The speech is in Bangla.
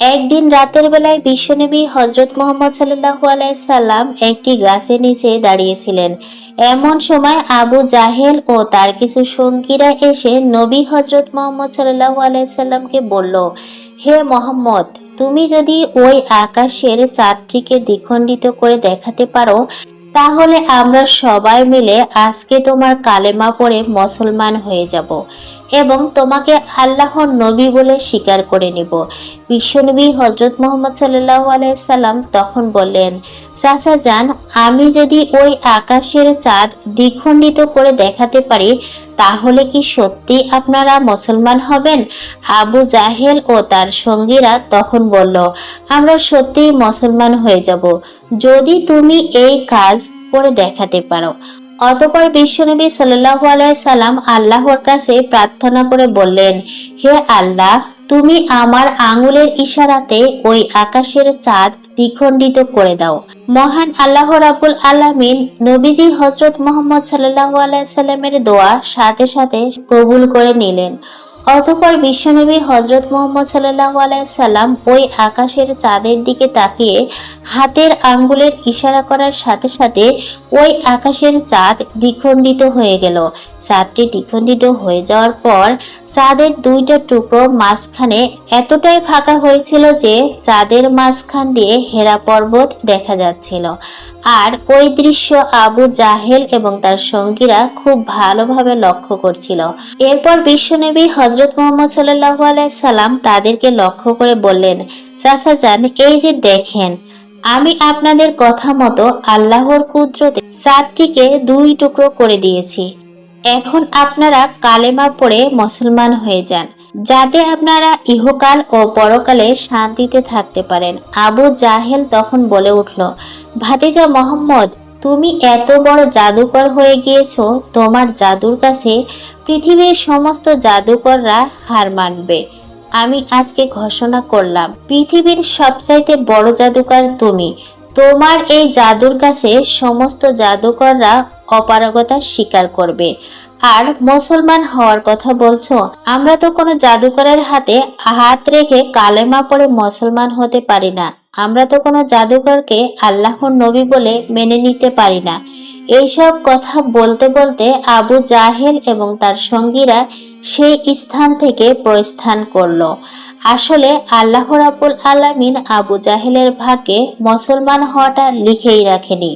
একদিন রাতের বেলায় বিশ্বনবী হজরত মোহাম্মদ সাল্লাহু আলাইসাল্লাম একটি গাছের নিচে দাঁড়িয়েছিলেন। এমন সময় আবু জাহেল ও তার কিছু সঙ্গীরা এসে নবী হজরত মোহাম্মদ সাল্লাহু আলাইসাল্লামকে বলল, হে মোহাম্মদ, তুমি যদি ওই আকাশের চাঁদটিকে দ্বিখণ্ডিত করে দেখাতে পারো, তাহলে আমরা সবাই মিলে আজকে তোমার কালেমা পড়ে মুসলমান হয়ে যাব। এবং তোমাকে আল্লাহর নবী বলে স্বীকার করে নিব। বিশ্বনবী হজরত মোহাম্মদ সাল্লাহ আলাইসাল্লাম তখন বললেন, চাচা যান আমি যদি ওই আকাশের চাঁদ দ্বিখণ্ডিত করে দেখাতে পারি, তাহলে কি সত্যি আপনারা মুসলমান হবেন? আবু জাহেল ও তার সঙ্গীরা তখন বলল, আমরা সত্যিই মুসলমান হয়ে যাব। যদি তুমি এই কাজ করে দেখাতে পারো অতপর বিশ্বনবী সাল্লাহ সাল্লাম আল্লাহর কাছে প্রার্থনা করে বললেন, হে আল্লাহ, তুমি আমার আঙুলের ইশারাতে ওই আকাশের চাঁদ দ্বিখণ্ডিত করে দাও। মহান আল্লাহ রাবুল আলামিন নবীজি হজরত মোহাম্মদ সাল্লাহ আলাইসাল্লামের দোয়া সাথে সাথে কবুল করে নিলেন। অতঃপর বিশ্বনবী হজরত মোহাম্মদ সাল্লাহ আলাইসাল্লাম ওই আকাশের চাঁদের দিকে তাকিয়ে হাতের আঙ্গুলের ইশারা করার সাথে সাথে ওই আকাশের চাঁদ দ্বিখণ্ডিত হয়ে গেল। চাঁদটি দ্বিখণ্ডিত হয়ে যাওয়ার পর চাঁদের দুইটা টুকরো মাঝখানে এতটাই ফাঁকা হয়েছিল যে চাঁদের মাঝখান দিয়ে হেরা পর্বত দেখা যাচ্ছিল। আর ওই দৃশ্য আবু জাহেল এবং তার সঙ্গীরা খুব ভালোভাবে লক্ষ্য করছিল। এরপর বিশ্বনবী হজরত মোহাম্মদ সাল্লাহু আলাইসাল্লাম তাদেরকে লক্ষ্য করে বললেন, চাচা যান, এই যে দেখেন, আমি আপনাদের কথা মতো আল্লাহর কুদরতে চারটিকে দুই টুকরো করে দিয়েছি। এখন আপনারা কালেমা পড়ে মুসলমান হয়ে যান, যাতে আপনারা ইহকাল ও পরকালে শান্তিতে থাকতে পারেন। আবু জাহেল তখন বলে উঠল, ভাতিজা মোহাম্মদ তুমি এত বড় জাদুকর হয়ে গিয়েছো, তোমার জাদুর কাছে পৃথিবীর সমস্ত জাদুকররা হার মানবে। আমি আজকে ঘোষণা করলাম, পৃথিবীর সবচাইতে বড় জাদুকর তুমি। তোমার এই জাদুর কাছে সমস্ত জাদুকররা অপারগতা স্বীকার করবে। আর মুসলমান হওয়ার কথা বলছো? আমরা তো কোনো জাদুকরের হাতে হাত রেখে কালেমা পড়ে মুসলমান হতে পারি না। আমরা তো কোনো জাদুকরকে আল্লাহর নবী বলে মেনে নিতে পারি না। এইসব কথা বলতে বলতে আবু জাহেল এবং তার সঙ্গীরা সেই স্থান থেকে প্রস্থান করল। আসলে আল্লাহর রাবুল আলামিন আবু জাহেলের ভাগ্যে মুসলমান হওয়াটা লিখেই রাখেনি।